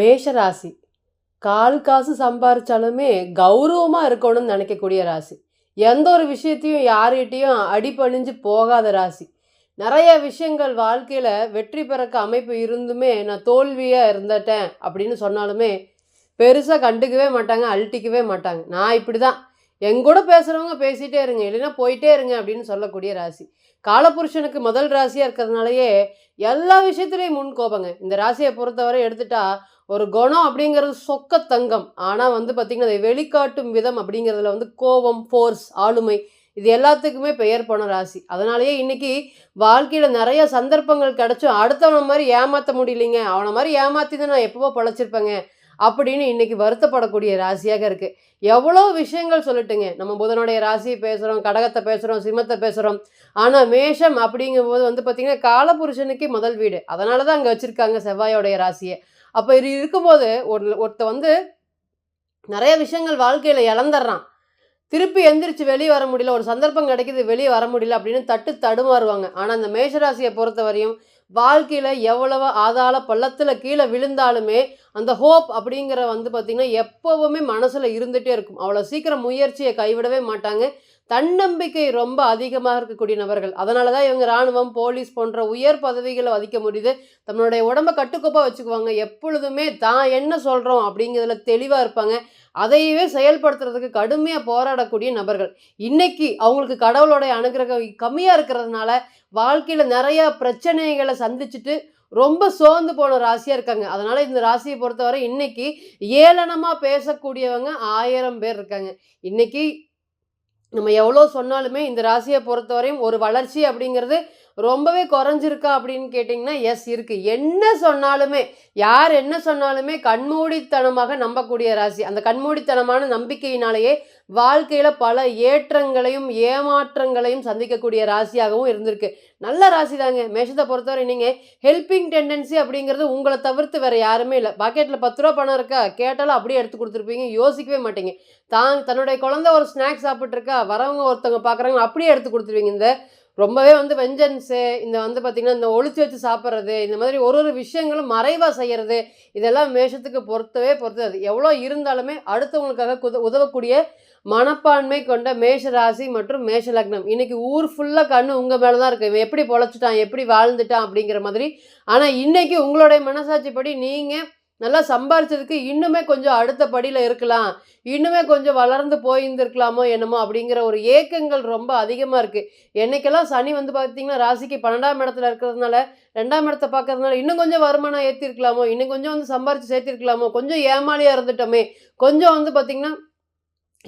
மேஷராசி. கால் காசு சம்பாரிச்சாலுமே கௌரவமாக இருக்கணும்னு நினைக்கக்கூடிய ராசி. எந்த ஒரு விஷயத்தையும் யார்கிட்டையும் அடிபணிஞ்சு போகாத ராசி. நிறைய விஷயங்கள் வாழ்க்கையில் வெற்றி பெறக்க அமைப்பு இருந்துமே நான் தோல்வியாக இருந்துட்டேன் அப்படின்னு சொன்னாலுமே பெருசாக கண்டுக்கவே மாட்டாங்க அழட்டிக்கவே மாட்டாங்க. நான் இப்படி தான் எங்கூட பேசுகிறவங்க பேசிகிட்டே இருங்க இல்லைன்னா போயிட்டே இருங்க அப்படின்னு சொல்லக்கூடிய ராசி. காலபுருஷனுக்கு முதல் ராசியாக இருக்கிறதுனாலயே எல்லா விஷயத்துலேயும் முன் கோபங்க. இந்த ராசியை பொறுத்தவரை எடுத்துட்டா ஒரு குணம் அப்படிங்கிறது சொக்க தங்கம் ஆனால் வந்து பார்த்திங்கன்னா அதை வெளிக்காட்டும் விதம் அப்படிங்கிறதுல வந்து கோபம் ஃபோர்ஸ் ஆளுமை இது எல்லாத்துக்குமே பெயர் போன ராசி. அதனாலேயே இன்னைக்கு வாழ்க்கையில் நிறைய சந்தர்ப்பங்கள் கிடைச்சும் அடுத்தவனை மாதிரி ஏமாற்ற முடியலைங்க. அவனை மாதிரி ஏமாற்றி தான் நான் எப்போவோ பழச்சிருப்பேங்க அப்படின்னு இன்னைக்கு வருத்தப்படக்கூடிய ராசியாக இருக்குது எவ்வளோ விஷயங்கள் சொல்லட்டுங்க. நம்ம புதனுடைய ராசியை பேசுகிறோம் கடகத்தை பேசுகிறோம் சிம்மத்தை பேசுகிறோம் ஆனால் மேஷம் அப்படிங்கும்போது வந்து பார்த்திங்கன்னா காலபுருஷனுக்கே முதல் வீடு. அதனால தான் அங்கே வச்சுருக்காங்க செவ்வாயோடைய ராசியை. அப்போ இது இருக்கும்போது ஒரு ஒருத்த வந்து நிறைய விஷயங்கள் வாழ்க்கையில் இழந்துடுறான். திருப்பி எந்திரிச்சு வெளியே வர முடியல. ஒரு சந்தர்ப்பம் கிடைக்கிது வெளியே வர முடியல அப்படின்னு தட்டு தடுமாறுவாங்க. ஆனால் அந்த மேஷராசியை பொறுத்த வரையும் வாழ்க்கையில் எவ்வளவு ஆதாள பள்ளத்தில் கீழே விழுந்தாலுமே அந்த ஹோப் அப்படிங்கிற வந்து பார்த்திங்கன்னா எப்போவுமே மனசில் இருந்துகிட்டே இருக்கும். அவ்வளோ சீக்கிரம் முயற்சியை கைவிடவே மாட்டாங்க. தன்னம்பிக்கை ரொம்ப அதிகமாக இருக்கக்கூடிய நபர்கள். அதனால தான் இவங்க இராணுவம் போலீஸ் போன்ற உயர் பதவிகளை வதிக்க முடியுது. தன்னுடைய உடம்ப கட்டுக்கோப்பாக வச்சுக்குவாங்க. எப்பொழுதுமே தான் என்ன சொல்கிறோம் அப்படிங்கிறதுல தெளிவாக இருப்பாங்க. அதையவே செயல்படுத்துறதுக்கு கடுமையாக போராடக்கூடிய நபர்கள். இன்னைக்கு அவங்களுக்கு கடவுளோடைய அனுகிரகம் கம்மியாக இருக்கிறதுனால வாழ்க்கையில் நிறையா பிரச்சனைகளை சந்திச்சுட்டு ரொம்ப சோர்ந்து போன ராசியாக இருக்காங்க. அதனால் இந்த ராசியை பொறுத்தவரை இன்னைக்கு ஏளனமாக பேசக்கூடியவங்க ஆயிரம் பேர் இருக்காங்க. இன்னைக்கு நம்ம எவ்வளோ சொன்னாலுமே இந்த ராசியை பொறுத்தவரையும் ஒரு வளர்ச்சி அப்படிங்கிறது ரொம்பவே குறைஞ்சிருக்கா அப்படின்னு கேட்டிங்கன்னா எஸ் இருக்குது என்ன சொன்னாலுமே யார் என்ன சொன்னாலுமே கண்மூடித்தனமாக நம்பக்கூடிய ராசி. அந்த கண்மூடித்தனமான நம்பிக்கையினாலேயே வாழ்க்கையில் பல ஏற்றங்களையும் ஏமாற்றங்களையும் சந்திக்கக்கூடிய ராசியாகவும் இருந்திருக்கு. நல்ல ராசி தாங்க. மேஷத்தை பொறுத்தவரை நீங்கள் ஹெல்பிங் டெண்டன்சி அப்படிங்கிறது உங்களை தவிர்த்து வேறு யாருமே இல்லை. பாக்கெட்டில் பத்து ரூபா பணம் இருக்கா? கேட்டாலும் அப்படியே எடுத்து கொடுத்துருப்பீங்க. யோசிக்கவே மாட்டீங்க. தான் தன்னுடைய குழந்தை ஒரு ஸ்நாக்ஸ் சாப்பிட்ருக்கா வரவங்க ஒருத்தவங்க பார்க்குறாங்க அப்படியே எடுத்து கொடுத்துருவீங்க. இந்த ரொம்பவே வந்து வெஞ்சன்ஸு இந்த வந்து பார்த்திங்கன்னா இந்த ஒழிச்சு வச்சு சாப்பிட்றது இந்த மாதிரி ஒரு ஒரு விஷயங்களும் மறைவாக செய்கிறது இதெல்லாம் மேஷத்துக்கு பொறுத்தவே பொறுத்தது. எவ்வளோ இருந்தாலுமே அடுத்தவங்களுக்காக குத உதவக்கூடிய மனப்பான்மை கொண்ட மேஷ ராசி மற்றும் மேஷ லக்னம். இன்னைக்கு ஊர் ஃபுல்லாக கண்ணு உங்கள் மேலே தான் இருக்கு. இவன் எப்படி பொழைச்சிட்டான் எப்படி வாழ்ந்துட்டான் அப்படிங்கிற மாதிரி. ஆனால் இன்னைக்கு உங்களுடைய மனசாட்சிப்படி நீங்கள் நல்லா சம்பாரிச்சதுக்கு இன்னுமே கொஞ்சம் அடுத்த படியில் இருக்கலாம். இன்னுமே கொஞ்சம் வளர்ந்து போயிருந்துருக்கலாமோ என்னமோ அப்படிங்கிற ஒரு ஏக்கங்கள் ரொம்ப அதிகமாக இருக்குது என்னைக்கெல்லாம் சனி வந்து பார்த்திங்கன்னா ராசிக்கு பன்னெண்டாம் இடத்துல இருக்கிறதுனால ரெண்டாம் இடத்த பார்க்கறதுனால இன்னும் கொஞ்சம் வருமானம் ஏற்றிருக்கலாமோ இன்னும் கொஞ்சம் வந்து சம்பாரித்து சேர்த்திருக்கலாமோ கொஞ்சம் ஏமாளியாக இருந்துட்டோமே கொஞ்சம் வந்து பார்த்திங்கன்னா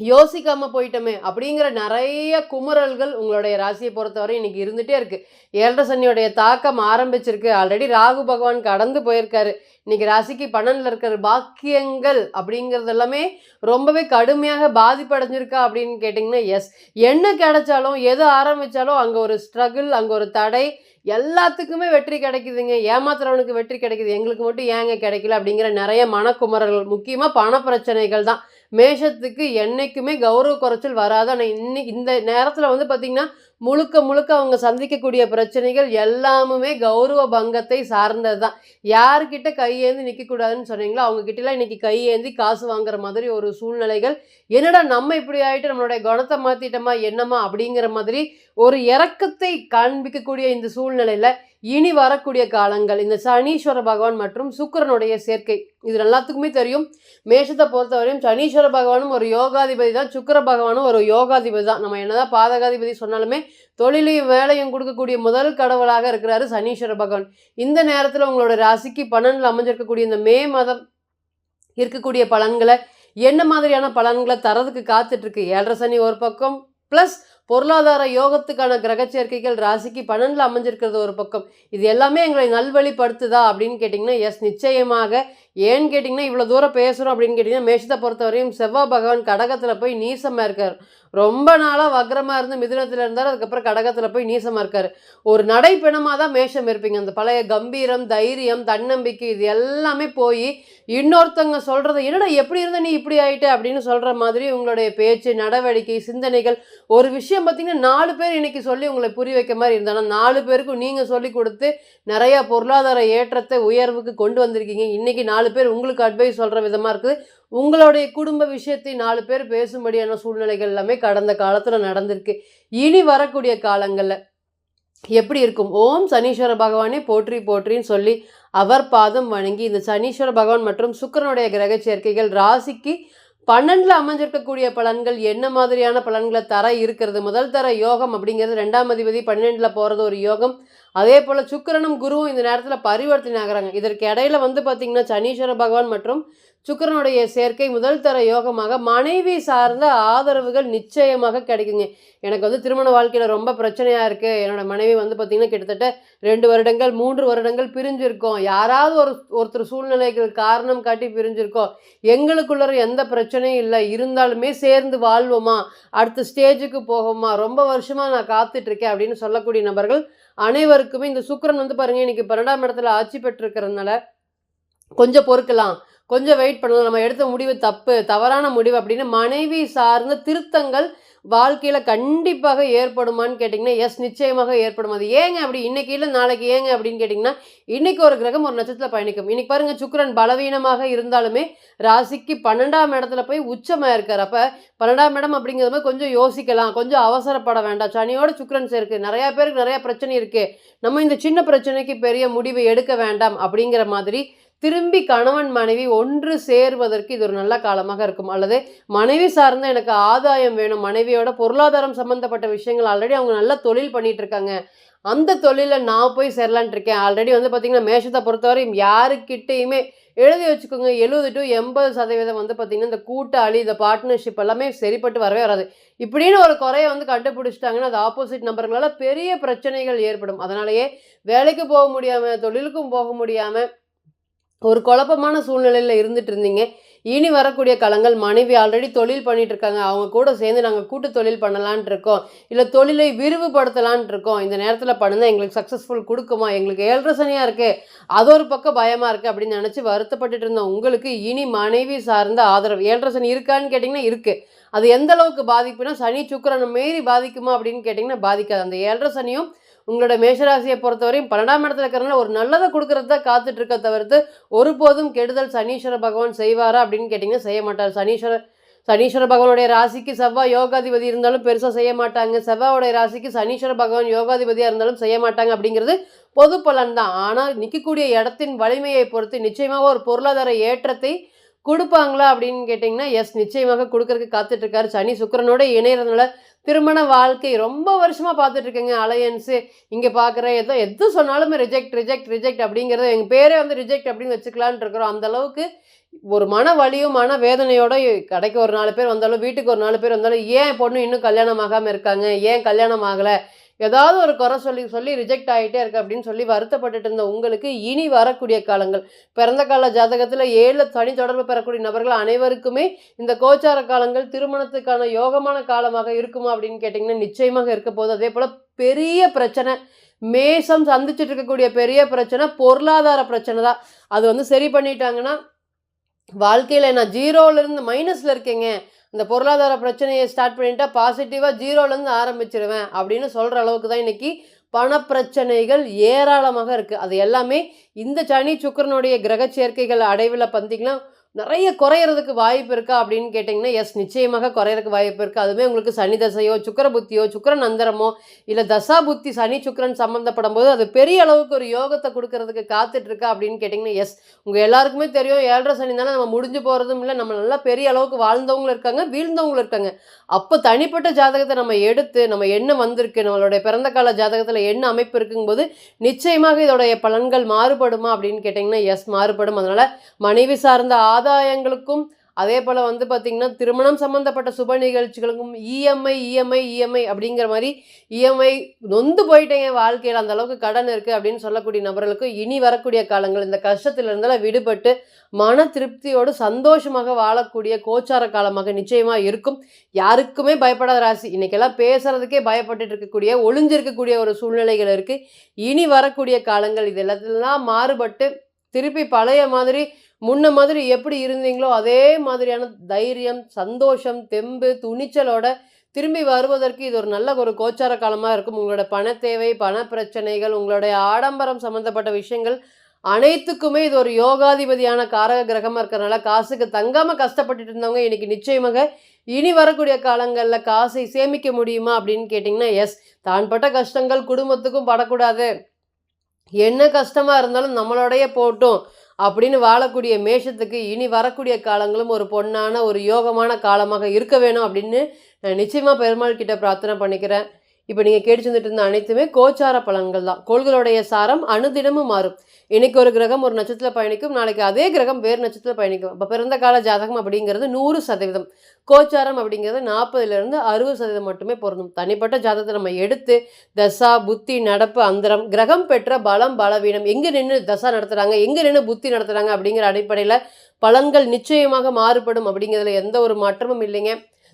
யோசிக்காமல் போயிட்டோமே அப்படிங்கிற நிறைய குமுறல்கள் உங்களுடைய ராசியை பொறுத்தவரை இன்னைக்கு இருந்துகிட்டே இருக்குது ஏழரை சனியோடைய தாக்கம் ஆரம்பிச்சிருக்கு. ஆல்ரெடி ராகு பகவான் கடந்து போயிருக்காரு. இன்றைக்கி ராசிக்கு பன்னெண்டில் இருக்கிற பாக்கியங்கள் அப்படிங்கிறது எல்லாமே ரொம்பவே கடுமையாக பாதிப்படைஞ்சிருக்கா அப்படின்னு கேட்டிங்கன்னா எஸ் என்ன கிடைச்சாலும் எது ஆரம்பித்தாலும் அங்கே ஒரு ஸ்ட்ரகிள் அங்கே ஒரு தடை எல்லாத்துக்குமே வெற்றி கிடைக்குதுங்க. ஏமாத்துறவனுக்கு வெற்றி கிடைக்குது. எங்களுக்கு மட்டும் ஏங்க கிடைக்கல அப்படிங்கிற நிறைய மனக்குமரல்கள். முக்கியமாக பண பிரச்சனைகள் தான். மேஷத்துக்கு என்றைக்குமே கௌரவ குறைச்சல் வராது. ஆனால் இன்னி இந்த நேரத்தில் வந்து பார்த்திங்கன்னா முழுக்க முழுக்க அவங்க சந்திக்கக்கூடிய பிரச்சனைகள் எல்லாமுமே கௌரவ பங்கத்தை சார்ந்தது தான் யார்கிட்ட கையேந்தி நிற்கக்கூடாதுன்னு சொன்னீங்களோ அவங்கக்கிட்டலாம் இன்றைக்கி கையேந்தி காசு வாங்குற மாதிரி ஒரு சூழ்நிலைகள். என்னடா நம்ம இப்படி ஆகிட்டு நம்மளுடைய குணத்தை மாற்றிட்டோமா என்னமா அப்படிங்கிற மாதிரி ஒரு இறக்கத்தை காண்பிக்கக்கூடிய இந்த சூழ்நிலையில் இனி வரக்கூடிய காலங்கள் இந்த சனீஸ்வர பகவான் மற்றும் சுக்கிரனுடைய சேர்க்கை. இது எல்லாத்துக்குமே தெரியும். மேஷத்தை பொறுத்தவரையும் சனீஸ்வர பகவானும் ஒரு யோகாதிபதி தான் சுக்கிர பகவானும் ஒரு யோகாதிபதி தான். நம்ம என்னதான் பாதகாதிபதி சொன்னாலுமே தொழிலையும் வேலையும் கொடுக்கக்கூடிய முதல் கடவுளாக இருக்கிறாரு சனீஸ்வர பகவான். இந்த நேரத்தில் உங்களோட ராசிக்கு பன்னெண்டில் அமைஞ்சிருக்கக்கூடிய இந்த மே மாதம் இருக்கக்கூடிய பலன்களை என்ன மாதிரியான பலன்களை தரதுக்கு காத்துட்ருக்கு ஏழரை சனி ஒரு பக்கம் ப்ளஸ் பொருளாதார யோகத்துக்கான கிரக சேர்க்கைகள் ராசிக்கு பன்னெண்டில் அமைஞ்சிருக்கிறது ஒரு பக்கம். இது எல்லாமே எங்களை நல்வழிப்படுத்துதா அப்படின்னு கேட்டிங்கன்னா எஸ் நிச்சயமாக. ஏன்னு கேட்டிங்கன்னா இவ்வளோ தூரம் பேசுகிறோம் அப்படின்னு கேட்டிங்கன்னா மேஷத்தை பொறுத்தவரையும் செவ்வாய் பகவான் கடகத்தில் போய் நீசமாக இருக்கார். ரொம்ப நாளாக வக்ரமாக இருந்து மிதுனத்தில் இருந்தார் அதுக்கப்புறம் கடகத்தில் போய் நீசமாக இருக்கார். ஒரு நடைப்பிணமாக தான் மேஷம் இருப்பீங்க. அந்த பழைய கம்பீரம் தைரியம் தன்னம்பிக்கை இது எல்லாமே போய் இன்னொருத்தவங்க சொல்கிறது என்னடா எப்படி இருந்த நீ இப்படி ஆயிட்ட? அப்படின்னு சொல்கிற மாதிரி உங்களுடைய பேச்சு நடவடிக்கை சிந்தனைகள் ஒரு விஷயம் பார்த்திங்கன்னா பார்த்தீங்கன்னா நாலு பேர் இன்றைக்கி சொல்லி உங்களை புரிய வைக்க மாதிரி இருந்தாலும் நாலு பேருக்கும் நீங்கள் சொல்லி கொடுத்து நிறையா பொருளாதார ஏற்றத்தை உயர்வுக்கு கொண்டு வந்திருக்கீங்க. இன்னைக்கு நாலு பேர் உங்களுக்கு அட்வைஸ் சொல்கிற விதமாக இருக்குது. உங்களுடைய குடும்ப விஷயத்தை நாலு பேர் பேசும்படியான சூழ்நிலைகள் எல்லாமே கடந்த காலத்தில் நடந்திருக்கு. இனி வரக்கூடிய காலங்களில் எப்படி இருக்கும்? ஓம் சனீஸ்வர பகவானே போற்றி போற்றின்னு சொல்லி அவர் பாதம் வணங்கி இந்த சனீஸ்வர பகவான் மற்றும் சுக்கிரனுடைய கிரக சேர்க்கைகள் ராசிக்கு பன்னெண்டில் அமைஞ்சிருக்கக்கூடிய பலன்கள் என்ன மாதிரியான பலன்களை தர இருக்கிறது? முதல் தர யோகம் அப்படிங்கிறது ரெண்டாம் அதிபதி பன்னெண்டில் போகிறது ஒரு யோகம். அதே போல் சுக்கிரனும் குருவும் இந்த நேரத்தில் பரிவர்த்தனை ஆகிறாங்க இதற்கு இடையில வந்து பார்த்திங்கன்னா சனீஸ்வர பகவான் மற்றும் சுக்கிரனுடைய சேர்க்கை முதல் தர யோகமாக மனைவி சார்ந்த ஆதரவுகள் நிச்சயமாக கிடைக்குங்க. எனக்கு வந்து திருமண வாழ்க்கையில் ரொம்ப பிரச்சனையாக இருக்குது என்னோட மனைவி வந்து பார்த்திங்கன்னா கிட்டத்தட்ட ரெண்டு வருடங்கள் மூன்று வருடங்கள் பிரிஞ்சிருக்கோம். யாராவது ஒரு ஒருத்தர் சூழ்நிலைகள் காரணம் காட்டி பிரிஞ்சிருக்கோம். எங்களுக்குள்ள எந்த பிரச்சனையும் இல்லை. இருந்தாலுமே சேர்ந்து வாழ்வோமா? அடுத்த ஸ்டேஜுக்கு போகோமா ரொம்ப வருஷமாக நான் காத்துட்ருக்கேன் அப்படின்னு சொல்லக்கூடிய நபர்கள் அனைவருக்குமே இந்த சுக்கரன் வந்து பாருங்கள் இன்றைக்கி பன்னெண்டாம் இடத்துல ஆட்சி பெற்றிருக்கிறதுனால கொஞ்சம் பொறுக்கலாம். கொஞ்சம் வெயிட் பண்ணலாம். நம்ம எடுத்த முடிவு தப்பு. தவறான முடிவு அப்படின்னு மனைவி சார்ந்த திருத்தங்கள் வாழ்க்கையில் கண்டிப்பாக ஏற்படுமான்னு கேட்டிங்கன்னா எஸ் நிச்சயமாக ஏற்படும். அது ஏங்க அப்படி? இன்றைக்கி இல்லை நாளைக்கு ஏங்க அப்படின்னு கேட்டிங்கன்னா இன்றைக்கி ஒரு கிரகம் ஒரு நட்சத்திரத்தில் பயணிக்கும். இன்றைக்கி பாருங்கள் சுக்கரன் பலவீனமாக இருந்தாலுமே ராசிக்கு பன்னெண்டாம் இடத்துல போய் உச்சமாக இருக்கார். அப்போ பன்னெண்டாம் இடம் அப்படிங்கிறது மாதிரி கொஞ்சம் யோசிக்கலாம். கொஞ்சம் அவசரப்பட வேண்டாம். சனியோட சுக்கிரன் சேர்க்கு. நிறையா பேருக்கு நிறையா பிரச்சனை இருக்குது நம்ம இந்த சின்ன பிரச்சனைக்கு பெரிய முடிவு எடுக்க வேண்டாம் அப்படிங்கிற மாதிரி திரும்பி கணவன் மனைவி ஒன்று சேர்வதற்கு இது ஒரு நல்ல காலமாக இருக்கும். அல்லது மனைவி சார்ந்த எனக்கு ஆதாயம் வேணும் மனைவியோட பொருளாதாரம் சம்மந்தப்பட்ட விஷயங்கள் ஆல்ரெடி அவங்க நல்ல தொழில் பண்ணிட்டு இருக்காங்க அந்த தொழிலில் நான் போய் சேரலான் இருக்கேன். ஆல்ரெடி வந்து பார்த்திங்கன்னா மேஷத்தை பொறுத்தவரை யாருக்கிட்டேயுமே எழுதி வச்சுக்கோங்க எழுபது டு எண்பது சதவீதம் வந்து பார்த்திங்கன்னா இந்த கூட்டாளி இந்த பார்ட்னர்ஷிப் எல்லாமே சரிப்பட்டு வரவே வராது. இப்படின்னு ஒரு குறையை வந்து கண்டுபிடிச்சிட்டாங்கன்னா அது ஆப்போசிட் நம்பர்களால் பெரிய பிரச்சனைகள் ஏற்படும். அதனாலேயே வேலைக்கு போக முடியாமல் தொழிலுக்கும் போக முடியாமல் ஒரு குழப்பமான சூழ்நிலையில் இருந்துட்டு இருந்தீங்க இனி வரக்கூடிய காலங்கள் மனைவி ஆல்ரெடி தொழில் பண்ணிட்டு இருக்காங்க அவங்க கூட சேர்ந்து நாங்கள் கூட்டு தொழில் பண்ணலான் இருக்கோம் இல்லை தொழிலை விரிவுபடுத்தலான் இருக்கோம் இந்த நேரத்தில் பண்ணுனா எங்களுக்கு சக்ஸஸ்ஃபுல் கொடுக்குமா? எங்களுக்கு ஏழரை சனியாக இருக்குது அது ஒரு பக்கம் பயமாக இருக்குது அப்படின்னு நினச்சி வருத்தப்பட்டுட்டு இருந்த உங்களுக்கு இனி மனைவி சார்ந்த ஆதரவு. ஏழரை சனி இருக்கான்னு கேட்டிங்கன்னா இருக்குது அது எந்த அளவுக்கு பாதிப்புனா சனி சுக்கிரனை மீறி பாதிக்குமா அப்படின்னு கேட்டிங்கன்னா பாதிக்காது. அந்த ஏழரை சனியும் உங்களோட மேஷராசியை பொறுத்தவரையும் பன்னெண்டாம் இடத்துல இருக்கிறனால ஒரு நல்லதை கொடுக்கறத காத்துட்டு இருக்க தவிர்த்து ஒருபோதும் கெடுதல் சனீஸ்வர பகவான் செய்வாரா அப்படின்னு கேட்டிங்கன்னா செய்ய மாட்டார். சனீஸ்வர சனீஸ்வர பகவானுடைய ராசிக்கு செவ்வாய் யோகாதிபதி இருந்தாலும் பெருசாக செய்ய மாட்டாங்க. செவ்வாவுடைய ராசிக்கு சனீஸ்வர பகவான் யோகாதிபதியாக இருந்தாலும் செய்ய மாட்டாங்க அப்படிங்கிறது பொது பலன் தான். ஆனால் நிற்கக்கூடிய இடத்தின் வலிமையை பொறுத்து நிச்சயமாக ஒரு பொருளாதார ஏற்றத்தை கொடுப்பாங்களா அப்படின்னு கேட்டிங்கன்னா எஸ் நிச்சயமாக கொடுக்கறதுக்கு காத்துட்டு இருக்காரு சனி. சுக்கிரனோட இணையறதுனால திருமண வாழ்க்கை ரொம்ப வருஷமாக பார்த்துட்ருக்கேங்க. அலையன்ஸு இங்கே பார்க்குறேன். எதோ எது சொன்னாலுமே ரிஜெக்ட் ரிஜெக்ட் ரிஜெக்ட் அப்படிங்கிறது எங்கள் பேரே வந்து ரிஜெக்ட் அப்படின்னு வச்சுக்கலான் இருக்கிறோம். அந்தளவுக்கு ஒரு மன வலியும் மன வேதனையோட கடைக்கு ஒரு நாலு பேர் வந்தாலும் வீட்டுக்கு ஒரு நாலு பேர் வந்தாலும் ஏன் பொண்ணு இன்னும் கல்யாணம் ஆகாமல் இருக்காங்க? ஏன் கல்யாணம் ஆகலை? ஏதாவது ஒரு குறை சொல்லி சொல்லி ரிஜெக்ட் ஆகிட்டே இருக்கு அப்படின்னு சொல்லி வருத்தப்பட்டுட்டு இருந்த உங்களுக்கு இனி வரக்கூடிய காலங்கள். பிறந்த கால ஜாதகத்தில் ஏழு தனி தொடர்பு பெறக்கூடிய நபர்கள் அனைவருக்குமே இந்த கோச்சார காலங்கள் திருமணத்துக்கான யோகமான காலமாக இருக்குமா அப்படின்னு கேட்டிங்கன்னா நிச்சயமாக இருக்க போது அதே போல் பெரிய பிரச்சனை மேசம் சந்திச்சுட்டு இருக்கக்கூடிய பெரிய பிரச்சனை பொருளாதார பிரச்சனை தான். அது வந்து சரி பண்ணிட்டாங்கன்னா வாழ்க்கையில் நான் ஜீரோவிலேருந்து மைனஸில் இருக்கேங்க. இந்த பொருளாதார பிரச்சனையை ஸ்டார்ட் பண்ணிட்டா பாசிட்டிவாக ஜீரோலேருந்து ஆரம்பிச்சிருவேன் அப்படின்னு சொல்கிற அளவுக்கு தான் இன்றைக்கி பணப்பிரச்சனைகள் ஏராளமாக இருக்குது அது எல்லாமே இந்த சனி சுக்கரனுடைய கிரக சேர்க்கைகள் அடைவில் பார்த்தீங்கன்னா நிறைய குறையிறதுக்கு வாய்ப்பு இருக்கா அப்படின்னு கேட்டிங்கன்னா எஸ் நிச்சயமாக குறையிறதுக்கு வாய்ப்பு இருக்குது அதுவுமே உங்களுக்கு சனி தசையோ சுக்கர புத்தியோ சுக்கரன் அந்தரமோ இல்லை தசா புத்தி சனி சுக்கரன் சம்மந்தப்படும் போது அது பெரிய அளவுக்கு ஒரு யோகத்தை கொடுக்கறதுக்கு காத்துட்ருக்கா அப்படின்னு கேட்டிங்கன்னா எஸ் உங்கள் எல்லாருக்குமே தெரியும் ஏழரை சனி தானே நம்ம முடிஞ்சு போகிறதும் இல்லை நம்ம நல்லா பெரிய அளவுக்கு வாழ்ந்தவங்களும் இருக்காங்க வீழ்ந்தவங்களும் இருக்காங்க. அப்போ தனிப்பட்ட ஜாதகத்தை நம்ம எடுத்து நம்ம என்ன வந்திருக்கு நம்மளுடைய பிறந்த கால ஜாதகத்தில் என்ன அமைப்பு இருக்குங்கும்போது நிச்சயமாக இதோடைய பலன்கள் மாறுபடுமா அப்படின்னு கேட்டிங்கன்னா எஸ் மாறுபடும். அதனால் மனைவி சார்ந்த ஆதாயங்களுக்கும் அதே போல் வந்து பார்த்திங்கன்னா திருமணம் சம்மந்தப்பட்ட சுப நிகழ்ச்சிகளுக்கும் இஎம்ஐ இஎம்ஐ இஎம்ஐ அப்படிங்கிற மாதிரி இஎம்ஐ நொந்து போயிட்டேங்க வாழ்க்கையில். அந்த அளவுக்கு கடன் இருக்குது அப்படின்னு சொல்லக்கூடிய நபர்களுக்கு இனி வரக்கூடிய காலங்கள் இந்த கஷ்டத்திலிருந்தெல்லாம் விடுபட்டு மன திருப்தியோடு சந்தோஷமாக வாழக்கூடிய கோச்சார காலமாக நிச்சயமாக இருக்கும். யாருக்குமே பயப்படாத ராசி. இன்றைக்கெல்லாம் பேசுகிறதுக்கே பயப்பட்டு இருக்கக்கூடிய ஒளிஞ்சிருக்கக்கூடிய ஒரு சூழ்நிலைகள் இருக்குது இனி வரக்கூடிய காலங்கள் இது எல்லாத்துலாம் மாறுபட்டு திருப்பி பழைய மாதிரி முன்ன மாதிரி எப்படி இருந்தீங்களோ அதே மாதிரியான தைரியம் சந்தோஷம் தெம்பு துணிச்சலோட திரும்பி வருவதற்கு இது ஒரு நல்ல ஒரு கோச்சார காலமாக இருக்கும். உங்களோட பண தேவை பண பிரச்சனைகள் உங்களுடைய ஆடம்பரம் சம்மந்தப்பட்ட விஷயங்கள் அனைத்துக்குமே இது ஒரு யோகாதிபதியான காரக கிரகமாக இருக்கிறனால காசுக்கு தங்காமல் கஷ்டப்பட்டுட்டு இருந்தவங்க இன்றைக்கி நிச்சயமாக இனி வரக்கூடிய காலங்களில் காசை சேமிக்க முடியுமா அப்படின்னு கேட்டிங்கன்னா எஸ் தான் பட்ட கஷ்டங்கள் குடும்பத்துக்கும் படக்கூடாது. என்ன கஷ்டமாக இருந்தாலும் நம்மளோடைய போட்டும். அப்படின்னு வாழக்கூடிய மேஷத்துக்கு இனி வரக்கூடிய காலங்களும் ஒரு பொன்னான ஒரு யோகமான காலமாக இருக்க வேணும் அப்படின்னு நான் நிச்சயமாக பெருமாள் கிட்ட பிரார்த்தனை பண்ணிக்கிறேன். இப்போ நீங்கள் கேட்டு வந்துட்டு இருந்த அனைத்துமே கோச்சார பலன்கள் தான். கோள்களுடைய சாரம் அனுதினமும் மாறும். இன்னைக்கு ஒரு கிரகம் ஒரு நட்சத்திரத்தில் பயணிக்கும் நாளைக்கு அதே கிரகம் வேறு நட்சத்திரத்தில் பயணிக்கும். அப்போ பிறந்த கால ஜாதகம் அப்படிங்கிறது நூறு சதவீதம். கோச்சாரம் அப்படிங்கிறது நாற்பதுலேருந்து அறுபது சதவீதம் மட்டுமே பொருந்தும். தனிப்பட்ட ஜாதகத்தை நம்ம எடுத்து தசா புத்தி நடப்பு அந்தரம் கிரகம் பெற்ற பலம் பலவீனம் எங்கே நின்று தசா நடத்துகிறாங்க எங்கே நின்று புத்தி நடத்துகிறாங்க அப்படிங்கிற அடிப்படையில் பலன்கள் நிச்சயமாக மாறுபடும் அப்படிங்கிறதுல எந்த ஒரு மாற்றமும் இல்லைங்க.